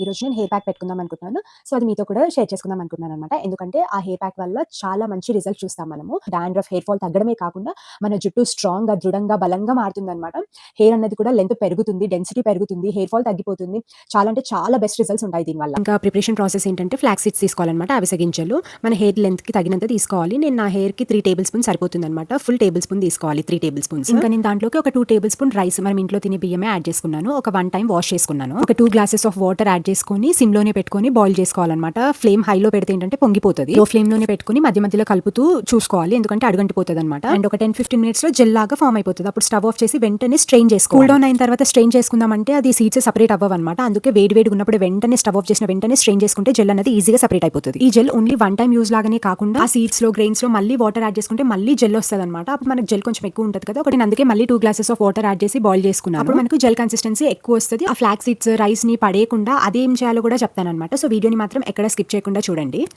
ఈ రోజు నేను హెయిర్ ప్యాక్ పెట్టుకుందాం అనుకుంటున్నాను. సో అది మీతో కూడా షేర్ చేసుకుందాం అనుకుంటున్నాను అనమాట ఎందుకంటే ఆ హెయిర్ ప్యాక్ వల్ల చాలా మంచి రిజల్ట్ చూస్తాం మనము. డాండ్రఫ్ హెయిర్ ఫాల్ తగ్గడమే కాకుండా మన జుట్టు స్ట్రాంగ్గా దృఢంగా బలంగా మారుతుంది అనమాట హెయిర్ అన్నది కూడా లెంత్ పెరుగుతుంది డెన్సిటీ పెరుగుతుంది హెయిర్ ఫాల్ తగ్గిపోతుంది. చాలా అంటే చాలా బెస్ట్ రిజల్ట్స్ ఉంటాయి దీనివల్ల ఇంకా ప్రిపరేషన్ ప్రాసెస్ ఏంటంటే ఫ్లాక్ సీడ్స్ తీసుకోవాలన్నమాట అవిసె గింజలు మన హెయిర్ లెంత్కి తగినంత తీసుకోవాలి. నేను నా హెయిర్కి త్రీ టేబుల్ స్పూన్ సరిపోతుంది అనమాట ఫుల్ టేబుల్ స్పూన్ తీసుకోవాలి త్రీ టేబుల్ స్పూన్స్. ఇంకా నేను దాంట్లోకి ఒక టూ టేబుల్ స్పూన్ రైస్. మనం ఇంట్లో తినే బియ్యమే యాడ్ చేసుకున్నాను. ఒక వన్ టైం వాష్ చేసుకున్నాను. ఒక two glasses of water add చేసుకొని సిమ్లోనే పెట్టుకొని బాయిల్ చేసుకోవాలన్నమాట. ఫ్లేమ్ హైలో పెడితే ఏంటంటే పొంగిపోతుంది. లో ఫ్లేమ్లోనే మధ్య మధ్యలో కలుపుతూ చూసుకోవాలి. ఎందుకంటే అడుగంటిపోతుంది అనమాట అండ్ ఒక టెన్ ఫిఫ్టీన్ మినిట్స్లో జెల్ లాగా ఫామ్ అయిపోతుంది. అప్పుడు స్టవ్ ఆఫ్ చేసి వెంటనే స్ట్రెయిన్ చేసుకో కూల్ డౌన్ అయిన తర్వాత స్ట్రెయిన్ చేసుకుందామంటే అది సీడ్స్ సెపరేట్ అవ్వవు అనమాట అందుకే వేడి వేడి ఉన్నప్పుడు వెంటనే స్టవ్ ఆఫ్ చేసిన వెంటనే స్ట్రెయిన్ చేసుకుంటే జెల్ అనేది ఈజీగా సెపరేట్ అయిపోతుంది. ఈ gel only one time use లాగానే కాకుండా ఆ సీడ్స్లో గ్రెయిన్స్లో మళ్ళీ వాటర్ యాడ్ చేసుకుంటే మళ్ళీ జెల్ వస్తుంది అనమాట అప్పుడు మనకు జెల్ కొంచెం ఎక్కువ ఉంటుంది కదా. ఒకటి అందుకే మళ్ళీ two glasses of water add చేసి బాయిల్ చేసుకున్నాను. అప్పుడు మనకు జెల్ కన్సిస్టెన్సీ ఎక్కువ వస్తుంది. ఆ ఫ్లాక్ సీడ్స్ రైస్ని పడేయకుండా అది చేయాలో కూడా చెప్తానమాట సో వీడియోని మాత్రం ఎక్కడ స్కిప్ చేయకుండా చూడండి.